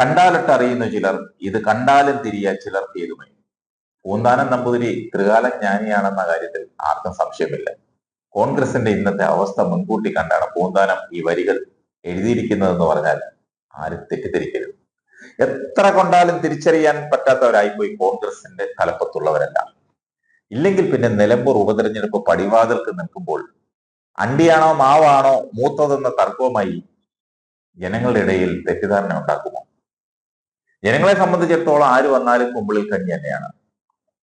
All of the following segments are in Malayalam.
കണ്ടാലിട്ട് അറിയുന്ന ചിലർ ഇത് കണ്ടാലും തിരിയ ചിലർ ഏതുമേ? പൂന്താനം നമ്പൂതിരി ത്രികാല ജ്ഞാനിയാണെന്ന കാര്യത്തിൽ ആർക്കും സംശയമില്ല. കോൺഗ്രസിന്റെ ഇന്നത്തെ അവസ്ഥ മുൻകൂട്ടി കണ്ടാണ് പൂന്താനം ഈ വരികൾ എഴുതിയിരിക്കുന്നതെന്ന് പറഞ്ഞാൽ ആരും തെറ്റിദ്ധരിക്കരുത്. എത്ര കൊണ്ടാലും തിരിച്ചറിയാൻ പറ്റാത്തവരായിപ്പോയി കോൺഗ്രസിന്റെ തലപ്പത്തുള്ളവരെല്ലാം. ഇല്ലെങ്കിൽ പിന്നെ നിലമ്പൂർ ഉപതെരഞ്ഞെടുപ്പ് പടിവാതിൽക്ക് നിൽക്കുമ്പോൾ അണ്ടിയാണോ മാവാണോ മൂത്തതെന്ന തർക്കവുമായി ജനങ്ങളുടെ ഇടയിൽ തെറ്റിദ്ധാരണ ഉണ്ടാക്കുമോ? ജനങ്ങളെ സംബന്ധിച്ചിടത്തോളം ആര് വന്നാലും കുമ്പിളിൽ കഞ്ഞി തന്നെയാണ്.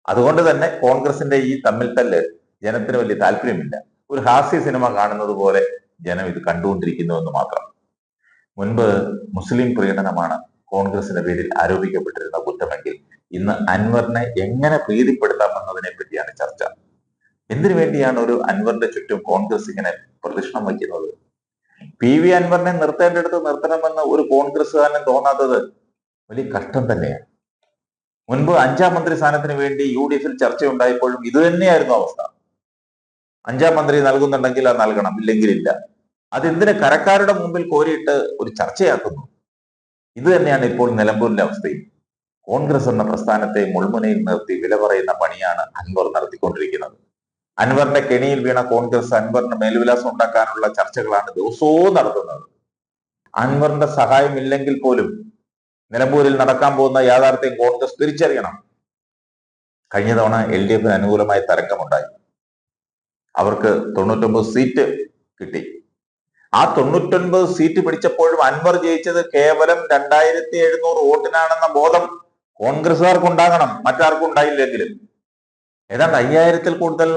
അതുകൊണ്ട് തന്നെ കോൺഗ്രസിന്റെ ഈ തമ്മിൽ തല്ല് ജനത്തിന് വലിയ താല്പര്യമില്ല. ഒരു ഹാസ്യ സിനിമ കാണുന്നത് പോലെ ജനം ഇത് കണ്ടുകൊണ്ടിരിക്കുന്നു എന്ന് മാത്രം. മുൻപ് മുസ്ലിം പ്രീണനമാണ് കോൺഗ്രസിന്റെ പേരിൽ ആരോപിക്കപ്പെട്ടിരുന്ന കുറ്റമെങ്കിൽ ഇന്ന് അൻവറിനെ എങ്ങനെ പ്രീതിപ്പെടുത്താമെന്നതിനെ പറ്റിയാണ് ചർച്ച. എന്തിനു വേണ്ടിയാണ് ഒരു അൻവറിന്റെ ചുറ്റും കോൺഗ്രസ് ഇങ്ങനെ പ്രദക്ഷിണം വയ്ക്കുന്നത്? പി വി അൻവറിനെ നിർത്തേണ്ടടുത്ത് നിർത്തണമെന്ന് ഒരു കോൺഗ്രസ്സുകാരനും തോന്നാത്തത് വലിയ കഷ്ടം തന്നെയാണ്. മുൻപ് അഞ്ചാം മന്ത്രി സ്ഥാനത്തിന് വേണ്ടി യു ഡി എഫിൽ ചർച്ചയുണ്ടായപ്പോഴും ഇത് തന്നെയായിരുന്നു അവസ്ഥ. അഞ്ചാം മന്ത്രി നൽകുന്നുണ്ടെങ്കിൽ അത് നൽകണം ഇല്ലെങ്കിൽ ഇല്ല അതെന്തിന് കരക്കാരുടെ മുമ്പിൽ കോരിയിട്ട് ഒരു ചർച്ചയാക്കുന്നു? ഇത് തന്നെയാണ് ഇപ്പോൾ നിലമ്പൂരിന്റെ അവസ്ഥയും. കോൺഗ്രസ് എന്ന പ്രസ്ഥാനത്തെ മുൾമുനയിൽ നിർത്തി വില പറയുന്ന പണിയാണ് അൻവർ നടത്തിക്കൊണ്ടിരിക്കുന്നത്. അൻവറിന്റെ കെണിയിൽ വീണ കോൺഗ്രസ് അൻവറിന് മേൽവിലാസം ഉണ്ടാക്കാനുള്ള ചർച്ചകളാണ് ദിവസവും നടത്തുന്നത്. അൻവറിന്റെ സഹായം ഇല്ലെങ്കിൽ പോലും നിലമ്പൂരിൽ നടക്കാൻ പോകുന്ന യാഥാർത്ഥ്യം കോൺഗ്രസ് തിരിച്ചറിയണം. കഴിഞ്ഞ തവണ എൽ ഡി എഫിന് അനുകൂലമായ തരംഗമുണ്ടായി. അവർക്ക് തൊണ്ണൂറ്റൊമ്പത് സീറ്റ് കിട്ടി. ആ തൊണ്ണൂറ്റൊൻപത് സീറ്റ് പിടിച്ചപ്പോഴും അൻവർ ജയിച്ചത് കേവലം രണ്ടായിരത്തി എഴുന്നൂറ് വോട്ടിനാണെന്ന ബോധം കോൺഗ്രസുകാർക്ക് ഉണ്ടാകണം മറ്റാർക്കും ഉണ്ടായില്ലെങ്കിലും. ഏതാണ്ട് അയ്യായിരത്തിൽ കൂടുതൽ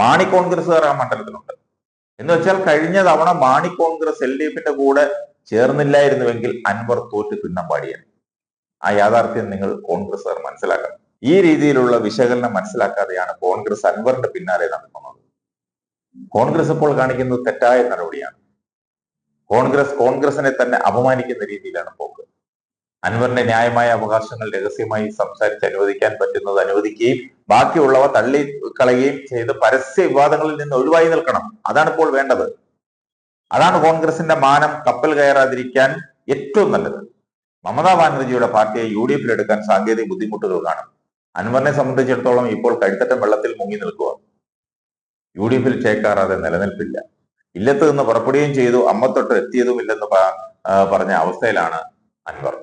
മാണി കോൺഗ്രസുകാർ ആ മണ്ഡലത്തിലുണ്ട്. എന്ന് വെച്ചാൽ കഴിഞ്ഞ തവണ മാണി കോൺഗ്രസ് എൽ ഡി എഫിന്റെ കൂടെ ചേർന്നില്ലായിരുന്നുവെങ്കിൽ അൻവർ തോറ്റ് പാടിയാണ് ആ യാഥാർത്ഥ്യം നിങ്ങൾ കോൺഗ്രസുകാർ മനസ്സിലാക്കണം. ഈ രീതിയിലുള്ള വിശകലനം മനസ്സിലാക്കാതെയാണ് കോൺഗ്രസ് അൻവറിന്റെ പിന്നാലെ നടക്കുന്നത്. കോൺഗ്രസ് ഇപ്പോൾ കാണിക്കുന്നത് തെറ്റായ നടപടിയാണ്. കോൺഗ്രസ് കോൺഗ്രസിനെ തന്നെ അപമാനിക്കുന്ന രീതിയിലാണ് പോക്ക്. അൻവറിന്റെ ന്യായമായ അവകാശങ്ങൾ രഹസ്യമായി സംസാരിച്ച് അനുവദിക്കാൻ പറ്റുന്നത് അനുവദിക്കുകയും ബാക്കിയുള്ളവ തള്ളി കളയുകയും ചെയ്ത് പരസ്യ വിവാദങ്ങളിൽ നിന്ന് ഒഴിവായി നിൽക്കണം. അതാണ് ഇപ്പോൾ വേണ്ടത്. അതാണ് കോൺഗ്രസിന്റെ മാനം കപ്പൽ കയറാതിരിക്കാൻ ഏറ്റവും നല്ലത്. മമതാ ബാനർജിയുടെ പാർട്ടിയെ യു ഡി എഫിൽ എടുക്കാൻ സാങ്കേതിക ബുദ്ധിമുട്ടുകൾ കാണും. അൻവറിനെ സംബന്ധിച്ചിടത്തോളം ഇപ്പോൾ കഴുത്തറ്റം വെള്ളത്തിൽ മുങ്ങി നിൽക്കുക യു ഡി എഫിൽ ചേക്കാറാതെ നിലനിൽപ്പില്ല. ഇല്ലത്ത് നിന്ന് പുറപ്പെടുകയും ചെയ്തു അമ്മത്തൊട്ട് എത്തിയതുമില്ലെന്ന് പറഞ്ഞ അവസ്ഥയിലാണ് അൻവർ.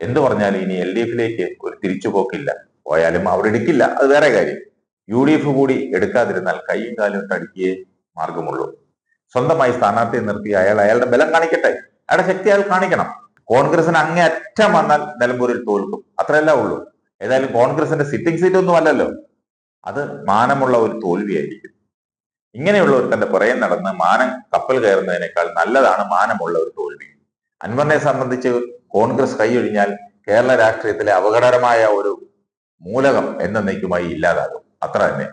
എന്തു പറഞ്ഞാലും ഇനി എൽ ഡി എഫിലേക്ക് ഒരു തിരിച്ചുപോക്കില്ല. പോയാലും അവരെടുക്കില്ല അത് വേറെ കാര്യം. യു ഡി എഫ് കൂടി എടുക്കാതിരുന്നാൽ കൈയും കാലും ഇട്ട് അടിക്കുകയേ മാർഗമുള്ളൂ. സ്വന്തമായി സ്ഥാനാർത്ഥിയെ നിർത്തി അയാൾ അയാളുടെ ബലം കാണിക്കട്ടെ. അയാളുടെ ശക്തി അയാൾ കാണിക്കണം. കോൺഗ്രസിന് അങ്ങേ അറ്റം വന്നാൽ നിലമ്പൂരിൽ തോൽക്കും. അത്രയല്ല ഉള്ളൂ. ഏതായാലും കോൺഗ്രസിന്റെ സിറ്റിംഗ് സീറ്റ് ഒന്നും അല്ലല്ലോ. അത് മാനമുള്ള ഒരു തോൽവിയായിരിക്കും. ഇങ്ങനെയുള്ള ഒരു തന്റെ പുറകെ നടന്ന് മാനം കപ്പൽ കയറുന്നതിനേക്കാൾ നല്ലതാണ് മാനമുള്ള ഒരു തോൽവി. അൻവറിനെ സംബന്ധിച്ച് കോൺഗ്രസ് കൈയൊഴിഞ്ഞാൽ കേരള രാഷ്ട്രീയത്തിലെ അപകടകരമായ ഒരു മൂലകം എന്നേക്കുമായി ഇല്ലാതാകും. അത്ര തന്നെ.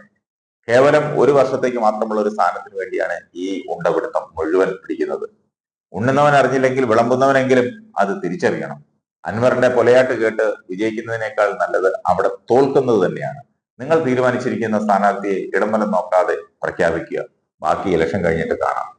കേവലം ഒരു വർഷത്തേക്ക് മാത്രമുള്ള ഒരു സ്ഥാനത്തിന് വേണ്ടിയാണ് ഈ ഉണ്ടപിടുത്തം മുഴുവൻ പിടിക്കുന്നത്. ഉണ്ണുന്നവൻ അറിഞ്ഞില്ലെങ്കിൽ വിളമ്പുന്നവനെങ്കിലും അത് തിരിച്ചറിയണം. അൻവറിന്റെ പൊലയാട്ട് കേട്ട് വിജയിക്കുന്നതിനേക്കാൾ നല്ലത് അവിടെ തോൽക്കുന്നത് തന്നെയാണ്. നിങ്ങൾ തീരുമാനിച്ചിരിക്കുന്ന സ്ഥാനാർത്ഥിയെ ഇടമലം നോക്കാതെ പ്രഖ്യാപിക്കുക. ബാക്കി ഇലക്ഷൻ കഴിഞ്ഞിട്ട് കാണാം.